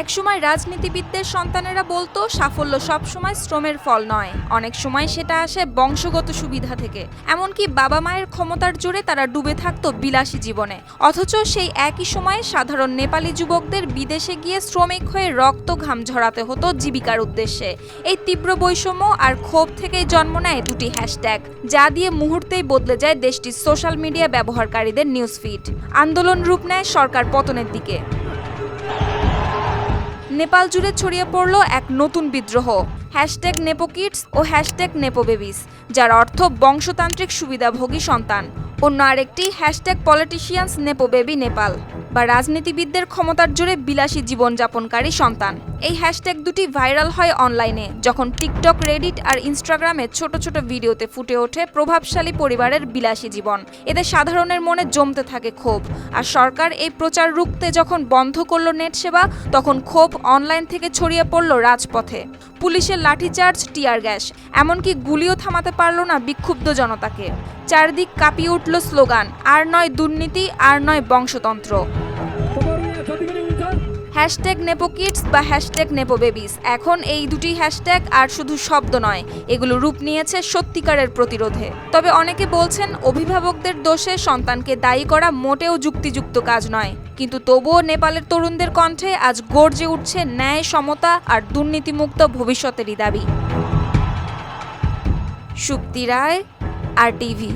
একসময় রাজনীতিবিদদের সন্তানেরা বলতো, সাফল্য সবসময় শ্রমের ফল নয়। অনেক সময় সেটা আসে বংশগত সুবিধা থেকে। এমনকি বাবা মায়ের ক্ষমতার জোরে তারা ডুবে থাকতো বিলাসী জীবনে। অথচ সেই একই সময়ে সাধারণ নেপালি যুবকদের বিদেশে গিয়ে শ্রমিক হয়ে রক্ত ঘাম ঝরাতে হতো জীবিকার উদ্দেশ্যে। এই তীব্র বৈষম্য আর ক্ষোভ থেকেই জন্ম নেয় দুটি হ্যাশট্যাগ, যা দিয়ে মুহূর্তেই বদলে যায় দেশটির সোশ্যাল মিডিয়া ব্যবহারকারীদের নিউজ ফিড আন্দোলন রূপ নেয় সরকার পতনের দিকে। নেপাল জুড়ে ছড়িয়ে পড়ল এক নতুন বিদ্রোহ। হ্যাশট্যাগ নেপোকিডস ও হ্যাশট্যাগ নেপোবেবিস যার অর্থ বংশতান্ত্রিক সুবিধাভোগী সন্তান। অন্য আরেকটি হ্যাশট্যাগ পলিটিশিয়ানস নেপোবেবি নেপাল। বা রাজনীতিবিদদের ক্ষমতার জোরে বিলাসী জীবনযাপনকারী সন্তান। এই হ্যাশট্যাগ দুটি ভাইরাল হয় অনলাইনে, যখন টিকটক, রেডিট আর ইনস্টাগ্রামে ছোট ছোট ভিডিওতে ফুটে ওঠে প্রভাবশালী পরিবারের বিলাসী জীবন। এতে সাধারণের মনে জমতে থাকে ক্ষোভ। আর সরকার এই প্রচার রুখতে যখন বন্ধ করল নেট সেবা, তখন ক্ষোভ অনলাইন থেকে ছড়িয়ে পড়ল রাজপথে। পুলিশের লাঠিচার্জ, টিয়ার গ্যাস, এমনকি গুলিও থামাতে পারল না বিক্ষুব্ধ জনতাকে। চারদিক কাঁপিয়ে উঠল স্লোগান, আর নয় দুর্নীতি, আর নয় বংশতন্ত্র। হ্যাশট্যাগ নেপোকিডস বা হ্যাশট্যাগ নেপো বেবিস। এখন এই দুটি হ্যাশট্যাগ আর শুধু শব্দ নয়, এগুলো রূপ নিয়েছে সত্যিকারের প্রতিরোধে। তবে অনেকে বলছেন, অভিভাবকদের দোষে সন্তানকে দায়ী করা মোটেও যুক্তিযুক্ত কাজ নয়। কিন্তু তবুও নেপালের তরুণদের কণ্ঠে আজ গর্জে উঠছে ন্যায় সমতা আর দুর্নীতিমুক্ত ভবিষ্যতেরই দাবি। শুক্তি রায়, আর টিভি